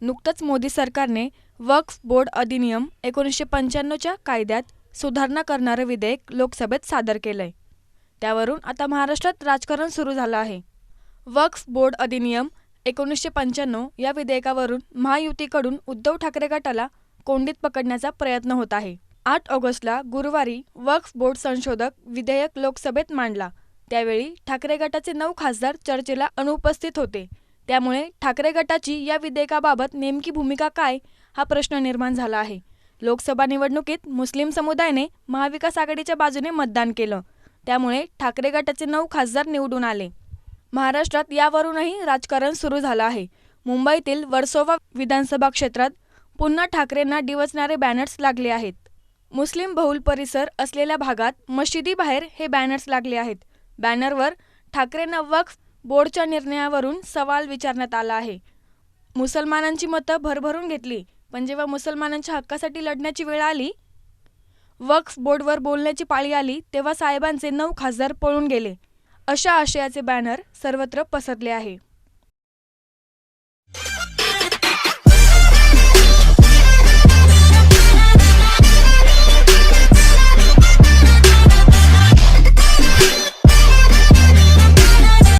नुकतंच मोदी सरकारने वक्फ बोर्ड अधिनियम एकोणीसशे पंच्याण्णवच्या कायद्यात सुधारणा करणारं विधेयक लोकसभेत सादर केलंय. त्यावरून आता महाराष्ट्रात राजकारण सुरू झालं आहे. वक्फ बोर्ड अधिनियम एकोणीसशे पंच्याण्णव या विधेयकावरून महायुतीकडून उद्धव ठाकरे गटाला कोंडीत पकडण्याचा प्रयत्न होत आहे. आठ ऑगस्टला गुरुवारी वक्फ बोर्ड संशोधक विधेयक लोकसभेत मांडला. त्यावेळी ठाकरे गटाचे नऊ खासदार चर्चेला अनुपस्थित होते. त्यामुळे ठाकरे गटाची या विधेयकाबाबत नेमकी भूमिका काय हा प्रश्न निर्माण झाला आहे. लोकसभा निवडणुकीत मुस्लिम समुदायाने महाविकास आघाडीच्या बाजूने मतदान केलं. त्यामुळे ठाकरे गटाचे नऊ खासदार निवडून आले. महाराष्ट्रात यावरूनही राजकारण सुरू झालं आहे. मुंबईतील वर्सोवा विधानसभा क्षेत्रात पुन्हा ठाकरेंना डिवचणारे बॅनर्स लागले आहेत. मुस्लिम बहुल परिसर असलेल्या भागात मशिदीबाहेर हे बॅनर्स लागले आहेत. बॅनरवर ठाकरेंना वक्फ बोर्डच्या निर्णयावरून सवाल विचारण्यात आला आहे. मुसलमानांची मतं भरभरून घेतली पण जेव्हा मुसलमानांच्या हक्कासाठी लढण्याची वेळ आली वक्फ बोर्डवर बोलण्याची पाळी आली तेव्हा साहेबांचे नऊ खासदार पळून गेले. अशा आशयाचे बॅनर सर्वत्र पसरले आहे.